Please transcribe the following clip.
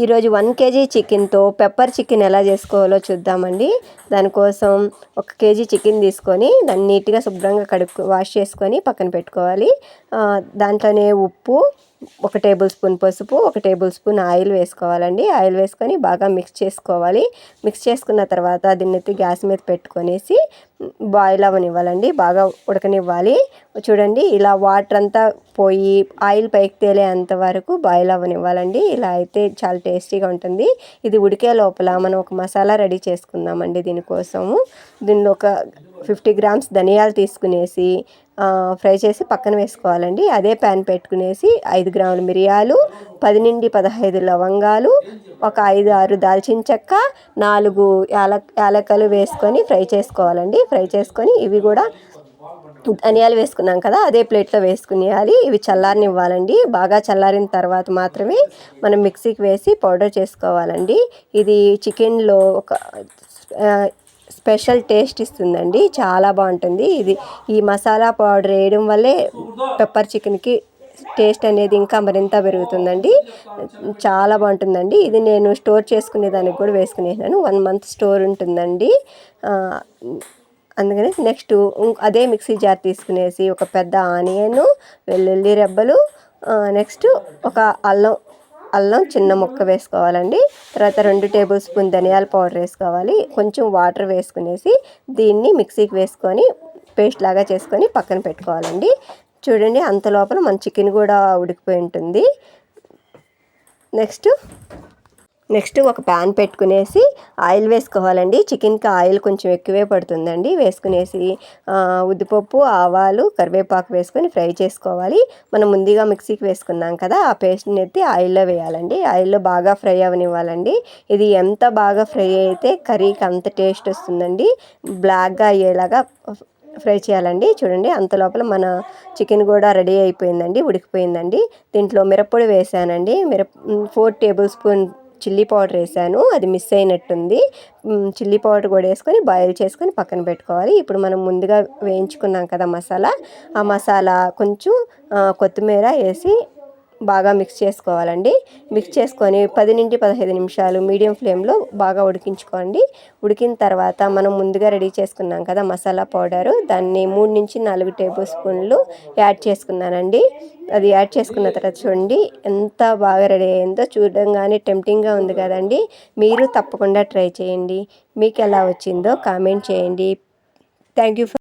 ఈరోజు one KG చికెన్తో pepper chicken ఎలా చేసుకోవాలో చూద్దామండి. దానికోసం ఒక కేజీ చికెన్ తీసుకొని దాన్ని నీట్గా శుభ్రంగా కడుక్కు వాష్ చేసుకొని పక్కన పెట్టుకోవాలి. దాంట్లోనే ఉప్పు ఒక టేబుల్ స్పూన్ పసుపు ఒక టేబుల్ స్పూన్ ఆయిల్ వేసుకోవాలండి. ఆయిల్ వేసుకొని బాగా మిక్స్ చేసుకోవాలి. మిక్స్ చేసుకున్న తర్వాత దీన్ని గ్యాస్ మీద పెట్టుకొనేసి బాయిల్ అవ్వనివ్వాలండి బాగా ఉడకనివ్వాలి. చూడండి ఇలా వాటర్ అంతా పోయి ఆయిల్ పైకి తేలేంత వరకు బాయిల్ అవ్వనివ్వాలండి ఇలా అయితే చాలా టేస్టీగా ఉంటుంది. ఇది ఉడికే లోపల మనం ఒక మసాలా రెడీ చేసుకుందామండి దీనికోసము. దీనిలో ఒక ఫిఫ్టీ గ్రామ్స్ ధనియాలు తీసుకునేసి ఫ్రై చేసి పక్కన వేసుకోవాలండి. అదే ప్యాన్ పెట్టుకునేసి ఐదు గ్రాముల మిరియాలు పది నుండి పదహైదు లవంగాలు ఒక ఐదు ఆరు దాల్చిన చెక్క నాలుగు యాల యాలకలు వేసుకొని ఫ్రై చేసుకోవాలండి. ఫ్రై చేసుకొని ఇవి కూడా ధనియాలు వేసుకున్నాం కదా అదే ప్లేట్లో వేసుకునేయాలి. ఇవి చల్లారనివ్వాలండి. బాగా చల్లారిన తర్వాత మాత్రమే మనం మిక్సీకి వేసి పౌడర్ చేసుకోవాలండి. ఇది చికెన్లో ఒక స్పెషల్ టేస్ట్ ఇస్తుందండి. చాలా బాగుంటుంది. ఇది ఈ మసాలా పౌడర్ వేయడం వల్లే పెప్పర్ చికెన్కి టేస్ట్ అనేది ఇంకా మరింత పెరుగుతుందండి. చాలా బాగుంటుందండి. ఇది నేను స్టోర్ చేసుకునే దానికి కూడా వేసుకునేసాను వన్ మంత్ స్టోర్ ఉంటుందండి. అందుకని నెక్స్ట్ అదే మిక్సీ జార్ తీసుకునేసి ఒక పెద్ద ఆనియన్ వెల్లుల్లి రెబ్బలు నెక్స్ట్ ఒక అల్లం అల్లం చిన్న ముక్క వేసుకోవాలండి. తర్వాత రెండు టేబుల్ స్పూన్ ధనియాల పౌడర్ వేసుకోవాలి. కొంచెం వాటర్ వేసుకునేసి దీన్ని మిక్సీకి వేసుకొని పేస్ట్ లాగా చేసుకొని పక్కన పెట్టుకోవాలండి. చూడండి అంత లోపల మన చికెన్ కూడా ఉడికిపోయి ఉంటుంది. నెక్స్ట్ నెక్స్ట్ ఒక ప్యాన్ పెట్టుకునేసి ఆయిల్ వేసుకోవాలండి. చికెన్కి ఆయిల్ కొంచెం ఎక్కువే పడుతుందండి. వేసుకునేసి ఉద్దిపప్పు ఆవాలు కరివేపాకు వేసుకొని ఫ్రై చేసుకోవాలి. మనం ముందుగా మిక్సీకి వేసుకున్నాం కదా ఆ పేస్ట్ని ఎత్తి ఆయిల్లో వేయాలండి. ఆయిల్లో బాగా ఫ్రై అవనివ్వాలండి. ఇది ఎంత బాగా ఫ్రై అయితే కర్రీకి అంత టేస్ట్ వస్తుందండి. బ్లాక్గా అయ్యేలాగా ఫ్రై చేయాలండి. చూడండి అంత లోపల మన చికెన్ కూడా రెడీ అయిపోయిందండి ఉడికిపోయిందండి. దీంట్లో మిరప్పొడి వేసానండి. మిరప్ four table spoon chilli powder వేసాను. అది మిస్ అయినట్టుంది. చిల్లీ పౌడర్ కూడా వేసుకొని బాయిల్ చేసుకొని పక్కన పెట్టుకోవాలి. ఇప్పుడు మనం ముందుగా వేయించుకున్నాం కదా మసాలా. ఆ మసాలా కొంచెం కొత్తిమీర వేసి బాగా మిక్స్ చేసుకోవాలండి. మిక్స్ చేసుకొని పది నుండి పదహైదు నిమిషాలు మీడియం ఫ్లేమ్లో బాగా ఉడికించుకోండి. ఉడికిన తర్వాత మనం ముందుగా రెడీ చేసుకున్నాం కదా మసాలా పౌడరు దాన్ని మూడు నుంచి నాలుగు టేబుల్ స్పూన్లు యాడ్ చేసుకున్నానండి. అది యాడ్ చేసుకున్న తర్వాత చూడండి ఎంత బాగా రెడీ అయిందో చూడంగానే టెంప్టింగ్గా ఉంది కదండి. మీరు తప్పకుండా ట్రై చేయండి. మీకు ఎలా వచ్చిందో కామెంట్ చేయండి. Thank you